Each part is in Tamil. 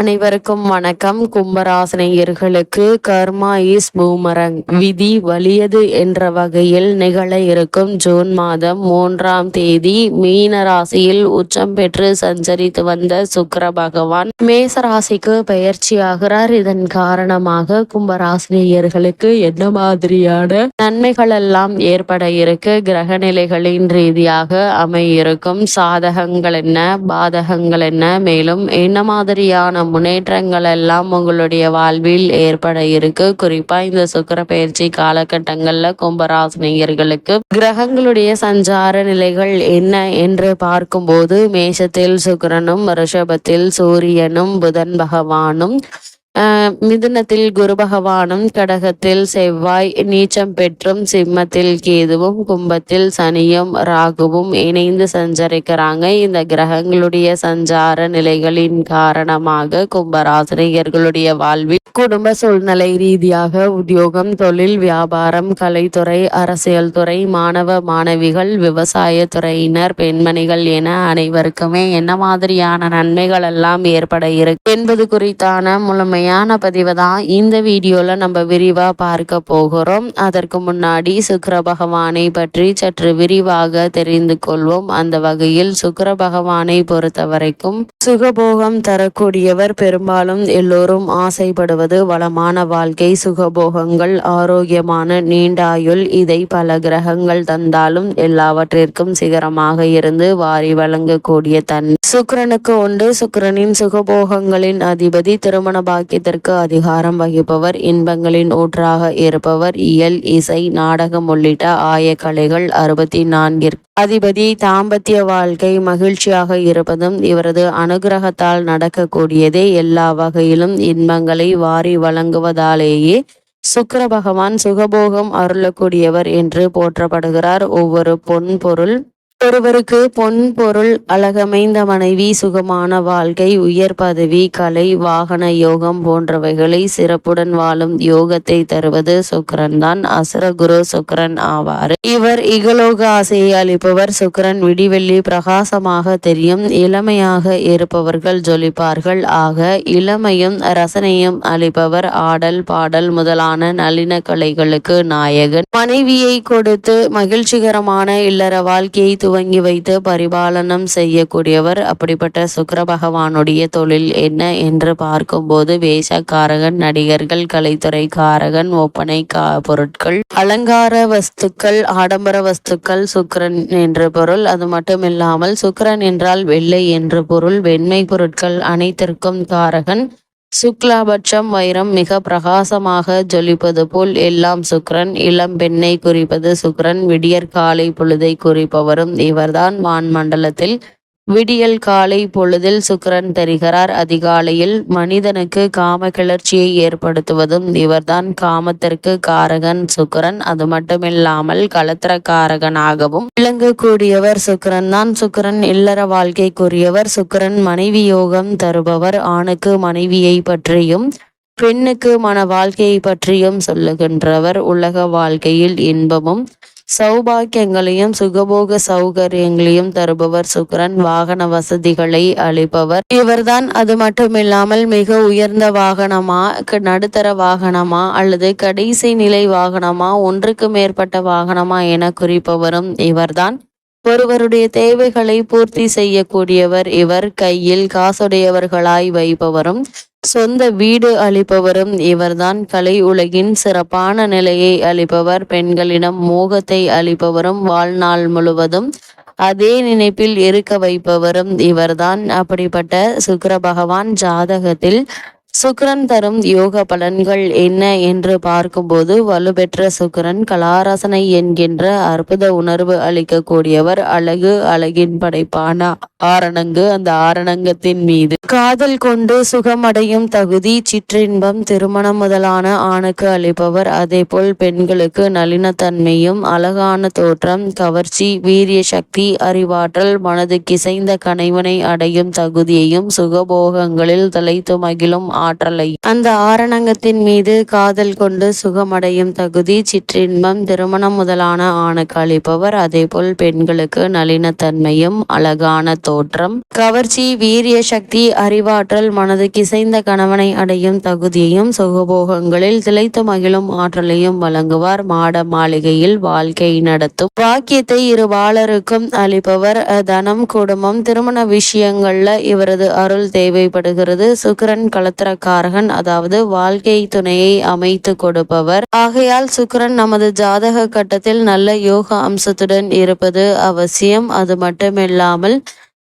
அனைவருக்கும் வணக்கம். கும்பராசனையர்களுக்கு கர்மா இஸ் பூமரங். விதி வலியது என்ற வகையில் நிகழ இருக்கும் ஜூன் மாதம் மூன்றாம் தேதி மீன ராசியில் உச்சம் பெற்று சஞ்சரித்து வந்த சுக்கர பகவான் மேச ராசிக்கு பயிற்சியாகிறார் இதன் காரணமாக கும்பராசினியர்களுக்கு என்ன மாதிரியான நன்மைகள் எல்லாம் ஏற்பட இருக்கு? கிரக நிலைகளின் ரீதியாக அமையிருக்கும் சாதகங்கள் என்ன? பாதகங்கள் என்ன? மேலும் என்ன மாதிரியான முன்னேற்றங்கள் எல்லாம் உங்களுடைய வாழ்வில் ஏற்பட இருக்கு. குறிப்பா இந்த சுக்கர பயிற்சி காலகட்டங்கள்ல கும்பராசினியர்களுக்கு கிரகங்களுடைய சஞ்சார நிலைகள் என்ன என்று பார்க்கும்போது மேஷத்தில் சுக்கிரனும் ரிஷபத்தில் சூரியனும் புதன் பகவானும் மிதுனத்தில் குரு பகவானும் கடகத்தில் செவ்வாய் நீச்சம் பெற்றும் சிம்மத்தில் கேதுவும் கும்பத்தில் சனியும் ராகுவும் இணைந்து சஞ்சரிக்கிறாங்க. இந்த கிரகங்களுடைய சஞ்சார நிலைகளின் காரணமாக கும்பராசினியர்களுடைய வாழ்வில் குடும்ப சூழ்நிலை ரீதியாக உத்தியோகம் தொழில் வியாபாரம் கலைத்துறை அரசியல் துறை மாணவ மாணவிகள் விவசாய துறையினர் பெண்மணிகள் என அனைவருக்குமே என்ன மாதிரியான நன்மைகள் எல்லாம் ஏற்பட இருக்கு என்பது குறித்தான முழுமை ஞான பதிவை தான் இந்த வீடியோவில் நம்ம விரிவாக பார்க்க போகிறோம். அதற்கு முன்னாடி சுக்கர பகவானை பற்றி சற்று விரிவாக தெரிந்து கொள்வோம். அந்த வகையில் சுக்கர பகவானை பொறுத்த வரைக்கும் சுகபோகம் தரக்கூடியவர் பெரும்பாலும் எல்லோரும் ஆசைப்படுவது வளமான வாழ்க்கை சுகபோகங்கள் ஆரோக்கியமான நீண்டாயுள். இதை பல கிரகங்கள் தந்தாலும் எல்லாவற்றிற்கும் சிகரமாக இருந்து வாரி வழங்கக்கூடிய தன் சுக்கரனுக்கு உண்டு. சுக்கரனின் சுகபோகங்களின் அதிபதி திருமண பாக்கியத்திற்கு அதிகாரம் வகிப்பவர் இன்பங்களின் ஊற்றாக இருப்பவர் இயல் இசை நாடகம் உள்ளிட்ட ஆய கலைகள் அறுபத்தி நான்கிற்கு அதிபதி. தாம்பத்திய வாழ்க்கை மகிழ்ச்சியாக இருப்பதும் இவரது அனுகிரகத்தால் நடக்கக்கூடியதே எல்லா வகையிலும் இன்பங்களை வாரி வழங்குவதாலேயே சுக்கர பகவான் சுகபோகம் அருளக்கூடியவர் என்று போற்றப்படுகிறார். ஒவ்வொரு பொன் பொருள் ஒருவருக்கு பொன் பொருள் அழகமைந்த மனைவி சுகமான வாழ்க்கை உயர் பதவி கலை வாகன யோகம் போன்றவைகளை சிறப்புடன் வாழும் யோகத்தை தருவது சுக்கரன் தான் அசுரகுரு சுக்கரன் ஆவார். இவர் இகலோக ஆசையை அளிப்பவர். சுக்கரன் விடிவெள்ளி பிரகாசமாக தெரியும். இளமையாக இருப்பவர்கள் ஜொலிப்பார்கள். ஆக இளமையும் ரசனையும் அளிப்பவர். ஆடல் பாடல் முதலான நளின கலைகளுக்கு நாயகன். மனைவியை கொடுத்து மகிழ்ச்சிகரமான இல்லற வாழ்க்கையை துவங்கி வைத்து பரிபாலனம் செய்யக்கூடியவர் அப்படிப்பட்ட சுக்கர பகவானுடைய தொழில் என்ன என்று பார்க்கும்போது வேஷக்காரகன் நடிகர்கள் கலைத்துறை காரகன் ஒப்பனை கா பொருட்கள் அலங்கார வஸ்துக்கள் ஆடம்பர வஸ்துக்கள் சுக்கரன் என்று பொருள். அது மட்டுமில்லாமல் சுக்கரன் என்றால் வெள்ளை என்று பொருள். வெண்மை பொருட்கள் அனைத்திற்கும் காரகன். சுக்லாபட்சம் வைரம் மிக பிரகாசமாக ஜொலிப்பது போல் எல்லாம் சுக்ரன் இளம் பெண்ணை குறிப்பது சுக்ரன் விடியற் காலை பொழுதை குறிப்பவரும் இவர்தான் வான் மண்டலத்தில் விடியல் காலை பொழுதில் சுக்கரன் தருகிறார். அதிகாலையில் மனிதனுக்கு காம கிளர்ச்சியை ஏற்படுத்துவதும் இவர்தான் காமத்திற்கு காரகன் சுக்கரன். அது மட்டுமில்லாமல் கலத்திரக்காரகனாகவும் விளங்கக்கூடியவர் சுக்கரன் தான். சுக்கரன் இல்லற வாழ்க்கைக்குரியவர். சுக்கரன் மனைவி யோகம் தருபவர். ஆணுக்கு மனைவியை பற்றியும் பெண்ணுக்கு மன வாழ்க்கையை பற்றியும் சொல்லுகின்றவர். உலக வாழ்க்கையில் இன்பமும் சௌபாக்கியங்களையும் சுகபோக சௌகரியங்களையும் தருபவர் சுக்கரன். வாகன வசதிகளை அளிப்பவர். இவர்தான் அது மட்டுமில்லாமல் மிக உயர்ந்த வாகனமா நடுத்தர வாகனமா அல்லது கடைசி நிலை வாகனமா ஒன்றுக்கு மேற்பட்ட வாகனமா என குறிப்பவரும் இவர்தான். ஒருவருடைய தேவைகளை பூர்த்தி செய்யக்கூடியவர் இவர். கையில் காசுடையவர்களாய் வைப்பவரும் சொந்த வீடு அளிப்பவரும் இவர்தான். கலை உலகின் சிறப்பான நிலையை அளிப்பவர் பெண்களிடம் மோகத்தை அளிப்பவரும் வாழ்நாள் முழுவதும் அதே நினைப்பில் இருக்க வைப்பவரும் இவர்தான். அப்படிப்பட்ட சுக்கர பகவான் ஜாதகத்தில் சுக்கரன் தரும் யோக பலன்கள் என்ன என்று பார்க்கும்போது வலுப்பெற்ற சுக்கரன் கலாரசனை என்கின்ற அற்புத உணர்வு அளிக்கக்கூடியவர் அழகு அழகின் படைப்பான ஆரணங்கு. அந்த ஆரணங்கத்தின் மீது காதல் கொண்டு சுகமடையும் தகுதி சிற்றின்பம் திருமணம் முதலான ஆணுக்கு அளிப்பவர். அதே போல் பெண்களுக்கு நளினத்தன்மையும் அழகான தோற்றம் கவர்ச்சி வீரிய சக்தி அறிவாற்றல் மனது கிசைந்த கணைவனை அடையும் தகுதியையும் சுகபோகங்களில் தலைத்து மகிழும் ஆற்றலையும் அந்த ஆரணங்கத்தின் மீது காதல் கொண்டு சுகமடையும் தகுதி சிற்றின்பம் திருமணம் முதலான ஆணுக்கு அளிப்பவர். அதேபோல் பெண்களுக்கு நளினத்தன்மையும் அழகான தோற்றம் கவர்ச்சி வீரிய சக்தி அறிவாற்றல் மனது கிசைந்த கணவனை அடையும் தகுதியையும் சுகபோகங்களில் திளைத்து மகிழும் ஆற்றலையும் வழங்குவார். மாட மாளிகையில் வாழ்க்கை நடத்தும். வாக்கியத்தை இரு வாளருக்கும் அளிப்பவர். தனம் குடும்பம் திருமண விஷயங்கள்ல இவரது அருள் தேவைப்படுகிறது. சுக்கிரன் காரகன் அதாவது வாழ்க்கை துணையை அமைத்து கொடுப்பவர். ஆகையால் சுக்கிரன் நமது ஜாதக கட்டத்தில் நல்ல யோக அம்சத்துடன் இருப்பது அவசியம். அது மட்டுமில்லாமல்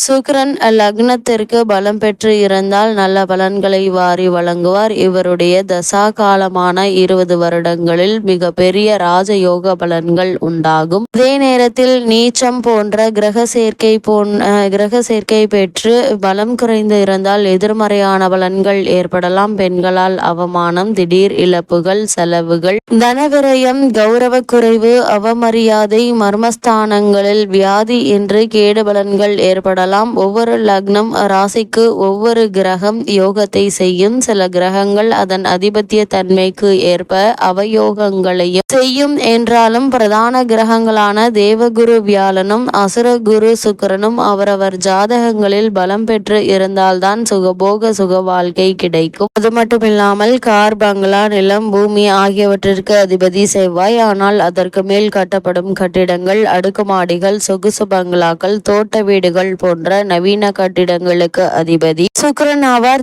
சுக்ரன் லக்னத்திற்கு பலம் பெற்று இருந்தால் நல்ல பலன்களை வாரி வழங்குவார். இவருடைய தசா காலமான இருபது வருடங்களில் மிக பெரிய ராஜயோக பலன்கள் உண்டாகும். அதே நேரத்தில் நீச்சம் போன்ற கிரக சேர்க்கை போன் கிரக சேர்க்கை பெற்று பலம் குறைந்து இருந்தால் எதிர்மறையான பலன்கள் ஏற்படலாம். பெண்களால் அவமானம் திடீர் இழப்புகள் செலவுகள். தனவிரயம் கௌரவ குறைவு அவமரியாதை மர்மஸ்தானங்களில் வியாதி என்று கேடு பலன்கள் ஏற்படலாம். சொல்லலாம் ஒவ்வொரு லக்னம் ராசிக்கு ஒவ்வொரு கிரகம் யோகத்தை செய்யும். சில கிரகங்கள் அதன் அதிபத்திய தன்மைக்கு ஏற்ப அவயோகங்களையும் செய்யும். என்றாலும் பிரதான கிரகங்களான தேவகுரு வியாழனும் அசுரகுரு சுக்கரனும் அவரவர் ஜாதகங்களில் பலம் பெற்று இருந்தால்தான் சுகபோக சுக வாழ்க்கை கிடைக்கும். அது மட்டுமில்லாமல் கார் பங்களா நிலம் பூமி ஆகியவற்றிற்கு அதிபதி செவ்வாய். ஆனால் அதற்கு மேல் கட்டப்படும் கட்டிடங்கள் அடுக்குமாடிகள் சொகுசு பங்களாக்கள் தோட்ட வீடுகள் போன்ற போன்ற நவீன கட்டிடங்களுக்கு அதிபதி. சுக்கரன் ஆவார்.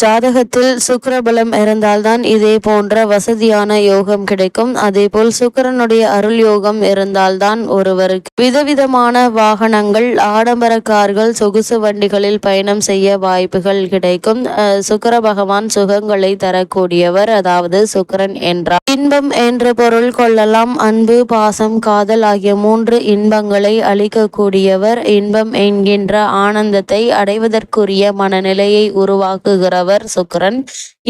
ஜாதகத்தில் சுக்கரபலம் இருந்தால்தான் இதே போன்ற வசதியான யோகம் கிடைக்கும். அதே போல் சுக்கரனுடைய அருள் யோகம் இருந்தால்தான் ஒருவருக்கு விதவிதமான வாகனங்கள் ஆடம்பர கார்கள் சொகுசு வண்டிகளில் பயணம் செய்ய வாய்ப்புகள் கிடைக்கும். சுக்கர பகவான் சுகங்களை தரக்கூடியவர். அதாவது சுக்கரன் என்றார். இன்பம் என்று பொருள் கொள்ளலாம். அன்பு பாசம் காதல் ஆகிய மூன்று இன்பங்களை அளிக்கக்கூடியவர். இன்பம் என்கிற என்ற ஆனந்தத்தை அடைவதற்குரிய மனநிலையை உருவாக்குகிறவர் சுக்கரன்.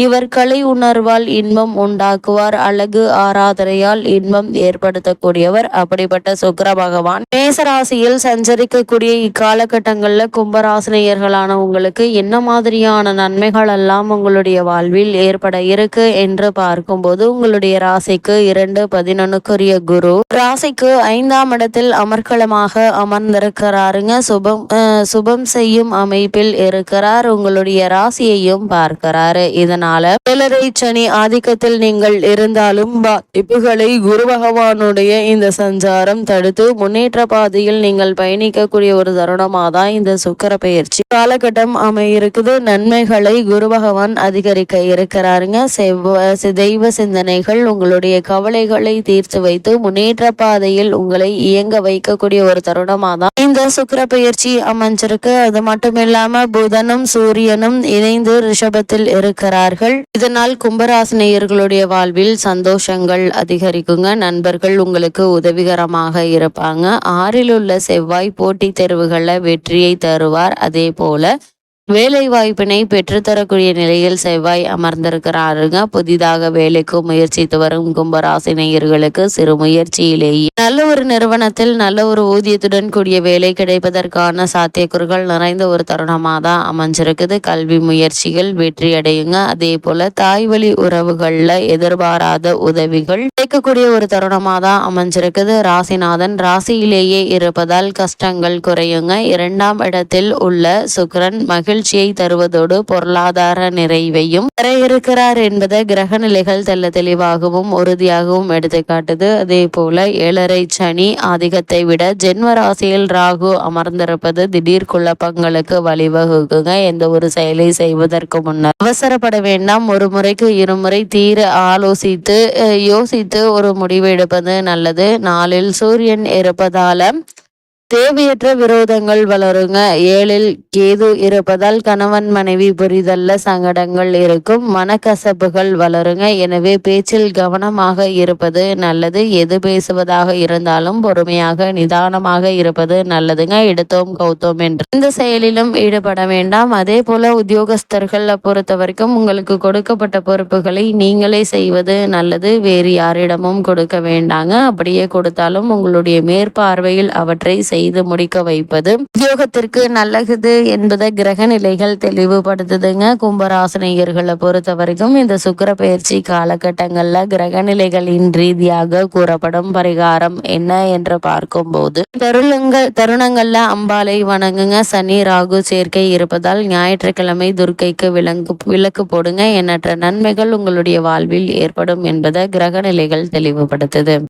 இவர் கலை உணர்வால் இன்பம் உண்டாக்குவார் அழகு ஆராதனையால் இன்பம் ஏற்படுத்தக்கூடியவர். அப்படிப்பட்ட சுக்கர பகவான். மேசராசியில் சஞ்சரிக்கக்கூடிய இக்காலகட்டங்களில் கும்பராசினியர்களான உங்களுக்கு என்ன மாதிரியான நன்மைகள் எல்லாம் உங்களுடைய வாழ்வில் ஏற்பட இருக்கு என்று பார்க்கும்போது உங்களுடைய ராசிக்கு இரண்டு பதினொன்னுக்குரிய குரு. ராசிக்கு ஐந்தாம் இடத்தில் அமர்க்களமாக அமர்ந்திருக்கிறாருங்க. சுபம் சுபம் செய்யும் அமைப்பில் இருக்கிறார். உங்களுடைய ராசியையும் பார்க்கிறாரு. இதன் அதனால பிளரை சனி ஆதிக்கத்தில் நீங்கள் இருந்தாலும் பாதிப்புகளை குரு பகவானுடைய இந்த சஞ்சாரம் தடுத்து முன்னேற்ற பாதையில் நீங்கள் பயணிக்கக்கூடிய ஒரு தருணமாக தான் இந்த சுக்கர பயிற்சி காலகட்டம் அமையிருக்குது. நன்மைகளை குரு பகவான் அதிகரிக்க இருக்கிறாருங்க. செவ்வ தெய்வ சிந்தனைகள் உங்களுடைய கவலைகளை தீர்த்து வைத்து முன்னேற்ற பாதையில் உங்களை இயங்க வைக்கக்கூடிய ஒரு தருணமாக தான் இந்த சுக்கர பயிற்சி அமைஞ்சிருக்கு. அது மட்டும் இல்லாம புதனும் சூரியனும் இணைந்து ரிஷபத்தில் இருக்கிறார் இருக்கிறார்கள் இதனால் கும்பராசினியர்களுடைய வாழ்வில் சந்தோஷங்கள் அதிகரிக்குங்க. நண்பர்கள் உங்களுக்கு உதவிகரமாக இருப்பாங்க. ஆறில் உள்ள செவ்வாய் போட்டி தேர்வுகளில் வெற்றியை தருவார். அதே போல வேலை வாய்ப்பினை பெற்றுத்தரக்கூடிய நிலையில் செவ்வாய் அமர்ந்திருக்கிறாருங்க. புதிதாக வேலைக்கு முயற்சித்து வரும் கும்பராசினியர்களுக்கு சிறு முயற்சியிலேயே. நல்ல ஒரு நிறுவனத்தில் நல்ல ஒரு ஊதியத்துடன் கூடிய வேலை கிடைப்பதற்கான சாத்தியக்கூறுகள் நிறைந்த ஒரு தருணமாக தான் அமைஞ்சிருக்குது. கல்வி முயற்சிகள் வெற்றி அடையுங்க அதே போல தாய் வழி உறவுகள்ல எதிர்பாராத உதவிகள் கிடைக்கக்கூடிய ஒரு தருணமாக தான் அமைஞ்சிருக்குது. ராசிநாதன் ராசியிலேயே இருப்பதால் கஷ்டங்கள் குறையுங்க. இரண்டாம் இடத்தில் உள்ள சுக்கரன் மகிழ் மகிழ்ச்சியை தருவதோடு பொருளாதார நிறைவையும் பெற இருக்கிறார் என்பதை கிரக நிலைகள் தெல்ல தெளிவாகவும் உறுதியாகவும் எடுத்து காட்டுது அதே போல ஏழரை சனி ஆதிக்கத்தை விட ஜென்ம ராசியில் ராகு அமர்ந்திருப்பது திடீர் குழப்பங்களுக்கு வழிவகுக்குங்க. எந்த ஒரு செயலை செய்வதற்கு முன்னர் அவசரப்பட வேண்டாம். ஒரு முறைக்கு இருமுறை தீர ஆலோசித்து யோசித்து ஒரு முடிவு எடுப்பது நல்லது. நாளில் சூரியன் இருப்பதால தேவையற்ற விரோதங்கள் வளருங்க. ஏழில் கேது இருப்பதால் கணவன் மனைவி புரிதல்ல சங்கடங்கள் இருக்கும். மனக்கசப்புகள் வளருங்க. எனவே பேச்சில் கவனமாக இருப்பது நல்லது. எது பேசுவதாக இருந்தாலும் பொறுமையாக நிதானமாக இருப்பது நல்லதுங்க. எடுத்தோம் கௌத்தோம் என்று. இந்த செயலிலும் ஈடுபட வேண்டாம். அதே போல உத்தியோகஸ்தர்கள் பொறுத்த வரைக்கும் உங்களுக்கு கொடுக்கப்பட்ட பொறுப்புகளை நீங்களே செய்வது நல்லது. வேறு யாரிடமும் கொடுக்க வேண்டாங்க. அப்படியே கொடுத்தாலும் உங்களுடைய மேற்பார்வையில் அவற்றை செய் செய்து முடிக்க வைப்பது. உத்தியோகத்திற்கு நல்லது என்பதை கிரக நிலைகள் தெளிவுபடுத்துதுங்க. கும்பராசனியர்களை பொறுத்த வரைக்கும் இந்த சுக்கர பயிற்சி காலகட்டங்கள்ல கிரக நிலைகளின் ரீதியாக கூறப்படும் பரிகாரம் என்ன என்று பார்க்கும்போது தருணங்கள் தருணங்கள்ல அம்பாலை வணங்குங்க. சனி ராகு சேர்க்கை இருப்பதால் ஞாயிற்றுக்கிழமை துர்க்கைக்கு விலங்கு விளக்கு போடுங்க. எண்ணற்ற நன்மைகள் உங்களுடைய வாழ்வில் ஏற்படும் என்பதை கிரக நிலைகள் தெளிவுபடுத்துது.